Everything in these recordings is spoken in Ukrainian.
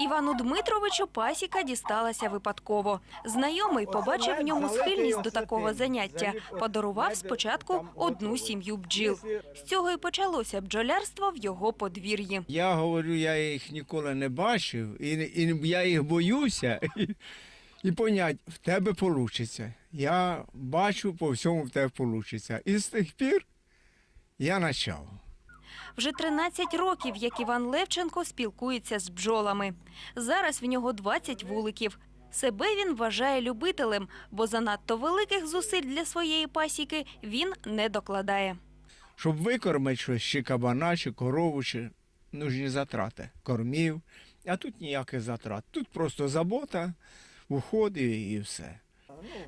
Івану Дмитровичу пасіка дісталася випадково. Знайомий побачив в ньому схильність до такого заняття. Подарував спочатку одну сім'ю бджіл. З цього і почалося бджолярство в його подвір'ї. Я говорю, я їх ніколи не бачив, і, і я їх боюся. І, і понять, в тебе вийде. Я бачу, по всьому в тебе вийде. І з тих пір я почав. Вже 13 років, як Іван Левченко спілкується з бджолами. Зараз в нього 20 вуликів. Себе він вважає любителем, бо занадто великих зусиль для своєї пасіки він не докладає. Щоб викормити щось, чи кабана, чи корову, чи нужні затрати. Кормів. А тут ніяких затрат. Тут просто забота, уходи і все.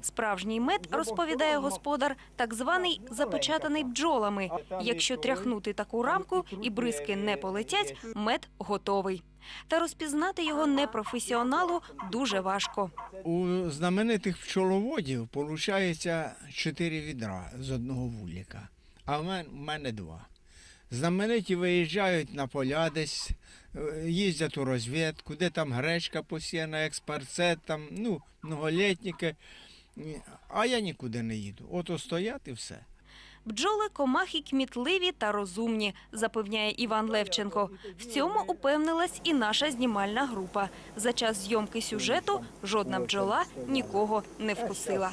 Справжній мед, розповідає господар, так званий запечатаний бджолами. Якщо тряхнути таку рамку і бризки не полетять, мед готовий. Та розпізнати його непрофесіоналу дуже важко. У знаменитих пчеловодів виходить чотири відра з одного вулика, а в мене два. Знамениті виїжджають на поля десь, е, їздять у розвідку, де там гречка посіяна, експарцет, там, ну, многолітніки. А я нікуди не їду. Ото стоять і все. Бджоли комахи кмітливі та розумні, запевняє Іван Левченко. В цьому упевнилась і наша знімальна група. За час зйомки сюжету жодна бджола нікого не вкусила.